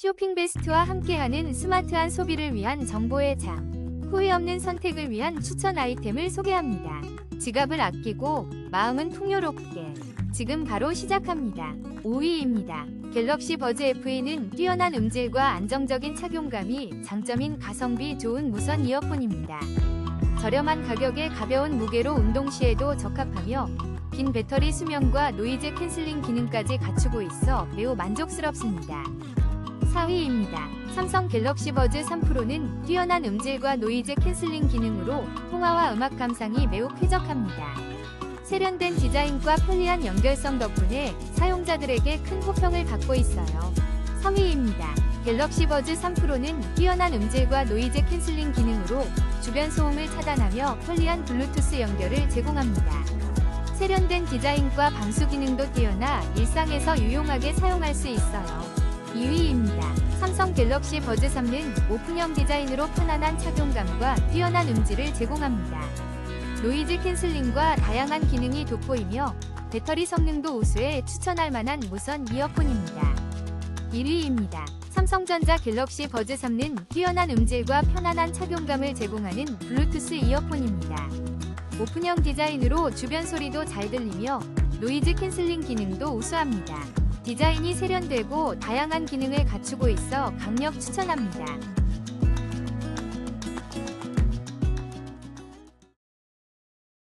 쇼핑 베스트와 함께하는 스마트한 소비를 위한 정보의 장. 후회 없는 선택을 위한 추천 아이템을 소개합니다. 지갑을 아끼고 마음은 풍요롭게. 지금 바로 시작합니다. 5위입니다. 갤럭시 버즈 FE는 뛰어난 음질과 안정적인 착용감이 장점인 가성비 좋은 무선 이어폰입니다. 저렴한 가격에 가벼운 무게로 운동 시에도 적합하며 긴 배터리 수명과 노이즈 캔슬링 기능까지 갖추고 있어 매우 만족스럽습니다. 4위입니다. 삼성 갤럭시 버즈 3 프로는 뛰어난 음질과 노이즈 캔슬링 기능으로 통화와 음악 감상이 매우 쾌적합니다. 세련된 디자인과 편리한 연결성 덕분에 사용자들에게 큰 호평을 받고 있어요. 3위입니다. 갤럭시 버즈 3 프로는 뛰어난 음질과 노이즈 캔슬링 기능으로 주변 소음을 차단하며 편리한 블루투스 연결을 제공합니다. 세련된 디자인과 방수 기능도 뛰어나 일상에서 유용하게 사용할 수 있어요. 2위입니다. 삼성 갤럭시 버즈 3는 오픈형 디자인으로 편안한 착용감과 뛰어난 음질을 제공합니다. 노이즈 캔슬링과 다양한 기능이 돋보이며 배터리 성능도 우수해 추천할 만한 무선 이어폰입니다. 1위입니다. 삼성전자 갤럭시 버즈 3는 뛰어난 음질과 편안한 착용감을 제공하는 블루투스 이어폰입니다. 오픈형 디자인으로 주변 소리도 잘 들리며 노이즈 캔슬링 기능도 우수합니다. 디자인이 세련되고 다양한 기능을 갖추고 있어 강력 추천합니다.